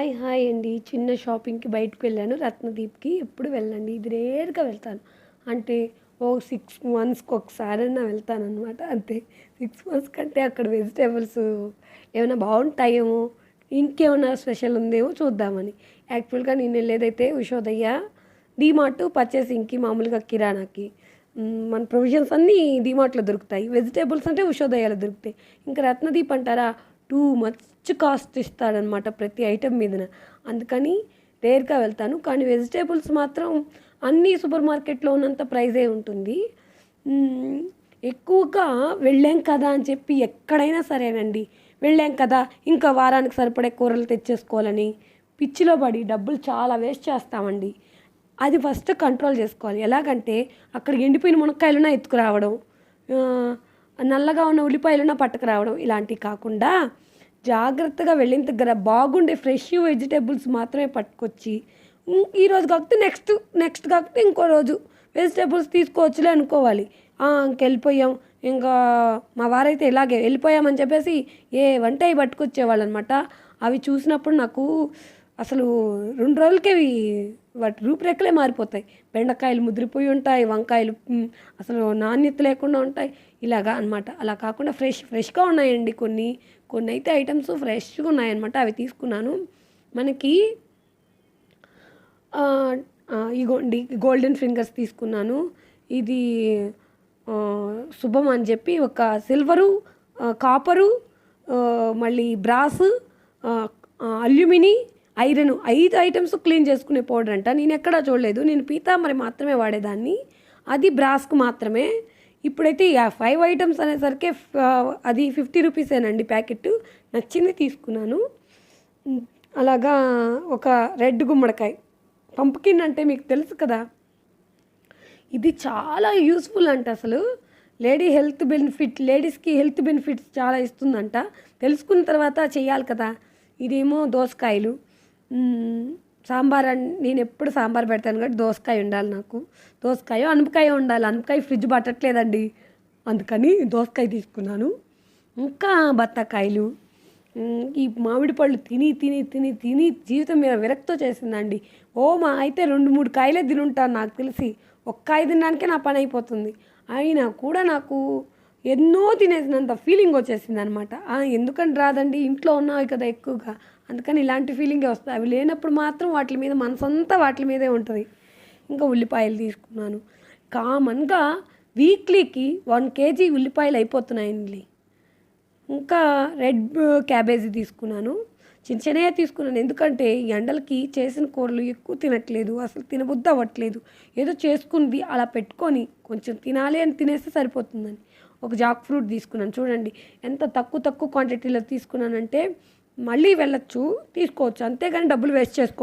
Hi hi అండి. చిన్న షాపింగ్కి బయటకు వెళ్ళాను. రత్నదీప్కి ఎప్పుడు వెళ్ళండి ఇది రేర్గా వెళ్తాను. అంటే ఓ సిక్స్ మంత్స్కి ఒకసారైనా వెళ్తాను అనమాట అంతే. సిక్స్ మంత్స్ కంటే అక్కడ వెజిటేబుల్స్ ఏమైనా బాగుంటాయేమో ఇంకేమైనా స్పెషల్ ఉందేమో చూద్దామని. యాక్చువల్గా నేను వెళ్ళేదైతే ఉషోదయ్య డీమార్ట్ పర్చేసింగ్కి మామూలుగా కిరాణాకి. మన ప్రొవిజన్స్ అన్నీ డీమార్ట్లో దొరుకుతాయి. వెజిటేబుల్స్ అంటే ఉషోదయాలు దొరుకుతాయి. ఇంకా రత్నదీప్ అంటారా టూ మచ్ కాస్ట్ ఇస్తాడనమాట ప్రతి ఐటెం మీదన. అందుకని రేర్గా వెళ్తాను. కానీ వెజిటేబుల్స్ మాత్రం అన్ని సూపర్ మార్కెట్లో ఉన్నంత ప్రైజే ఉంటుంది. ఎక్కువగా వెళ్ళాం కదా అని చెప్పి ఎక్కడైనా సరేనండి. వెళ్ళాం కదా ఇంకా వారానికి సరిపడే కూరలు తెచ్చేసుకోవాలని. పిచ్చిలో పడి డబ్బులు చాలా వేస్ట్ చేస్తామండి. అది ఫస్ట్ కంట్రోల్ చేసుకోవాలి. ఎలాగంటే అక్కడ ఎండిపోయిన మునక్కాయలున్నా ఎత్తుకురావడం. నల్లగా ఉన్న ఉల్లిపాయలను పట్టుకురావడం ఇలాంటివి కాకుండా జాగ్రత్తగా వెళ్ళిన దగ్గర బాగుండే ఫ్రెష్ వెజిటేబుల్స్ మాత్రమే పట్టుకొచ్చి ఈరోజు కాకపోతే నెక్స్ట్ నెక్స్ట్ కాకపోతే ఇంకో రోజు వెజిటేబుల్స్ తీసుకోవచ్చులే అనుకోవాలి. ఇంకెళ్ళిపోయాం. ఇంకా మా వారైతే ఇలాగే వెళ్ళిపోయామని చెప్పేసి ఏ వంట పట్టుకొచ్చేవాళ్ళు అనమాట అవి చూసినప్పుడు నాకు అసలు రెండు రోజులకే వాటి రూపురేఖలే మారిపోతాయి. బెండకాయలు ముదిరిపోయి ఉంటాయి వంకాయలు అసలు నాణ్యత లేకుండా ఉంటాయి. ఇలాగా అన్నమాట. అలా కాకుండా ఫ్రెష్ ఫ్రెష్గా ఉన్నాయండి కొన్ని. కొన్ని అయితే ఐటమ్స్ ఫ్రెష్గా ఉన్నాయన్నమాట. అవి తీసుకున్నాను. మనకి ఇగోండి గోల్డెన్ ఫింగర్స్ తీసుకున్నాను. ఇది శుభం అని చెప్పి ఒక సిల్వరు కాపరు మళ్ళీ బ్రాస్ అల్యూమిని ఐరన్ ఐదు ఐటమ్స్ క్లీన్ చేసుకునే పౌడర్ అంట. నేను ఎక్కడా చూడలేదు. నేను పీతాంబరి మాత్రమే వాడేదాన్ని. అది బ్రాస్కు మాత్రమే. ఇప్పుడైతే ఫైవ్ ఐటమ్స్ అనేసరికి అది ఫిఫ్టీ రూపీసేనండి ప్యాకెట్. నచ్చింది తీసుకున్నాను. అలాగా ఒక రెడ్ గుమ్మడికాయ. పంపకిన్ అంటే మీకు తెలుసు కదా. ఇది చాలా యూస్ఫుల్ అంట అసలు. లేడీ హెల్త్ బెనిఫిట్ లేడీస్కి హెల్త్ బెనిఫిట్స్ చాలా ఇస్తుందంట. తెలుసుకున్న తర్వాత చేయాలి కదా. ఇదేమో దోసకాయలు. సాంబార్ అండ్ నేను ఎప్పుడు సాంబార్ పెడతాను కాబట్టి దోసకాయ ఉండాలి నాకు. దోసకాయ అనపకాయ ఉండాలి. అనపకాయ ఫ్రిడ్జ్ పట్టట్లేదండి. అందుకని దోసకాయ తీసుకున్నాను. ఇంకా బత్తాకాయలు. ఈ మామిడి పళ్ళు తిని తిని తిని తిని జీవితం మీద విరక్తో చేసిందండి ఓ మా అయితే రెండు మూడు కాయలే తినుంటాను నాకు తెలిసి. ఒక్క కాయ తినడానికే నా పని అయిపోతుంది. అయినా కూడా నాకు ఎన్నో తినేసినంత ఫీలింగ్ వచ్చేసింది అనమాట ఎందుకని రాదండి? ఇంట్లో ఉన్నావు కదా ఎక్కువగా. అందుకని ఇలాంటి ఫీలింగే వస్తాయి అవి లేనప్పుడు మాత్రం వాటి మీద మనసంతా వాటి మీదే ఉంటుంది. ఇంకా ఉల్లిపాయలు తీసుకున్నాను. కామన్గా వీక్లీకి వన్ కేజీ ఉల్లిపాయలు అయిపోతున్నాయండి. ఇంకా రెడ్ క్యాబేజీ తీసుకున్నాను. చిన్న చిన్నగా తీసుకున్నాను. ఎందుకంటే ఎండలకి చేసిన కూరలు ఎక్కువ తినట్లేదు. అసలు తినబుద్ధి అవ్వట్లేదు. ఏదో చేసుకుంది అలా పెట్టుకొని కొంచెం తినాలి అని తినేస్తే సరిపోతుందని. ఒక జాక్ ఫ్రూట్ తీసుకున్నాను. చూడండి ఎంత తక్కువ తక్కువ క్వాంటిటీలో తీసుకున్నానంటే మళ్ళీ వెళ్ళొచ్చు తీసుకోవచ్చు. అంతేగాని డబ్బులు వేస్ట్ చేసుకో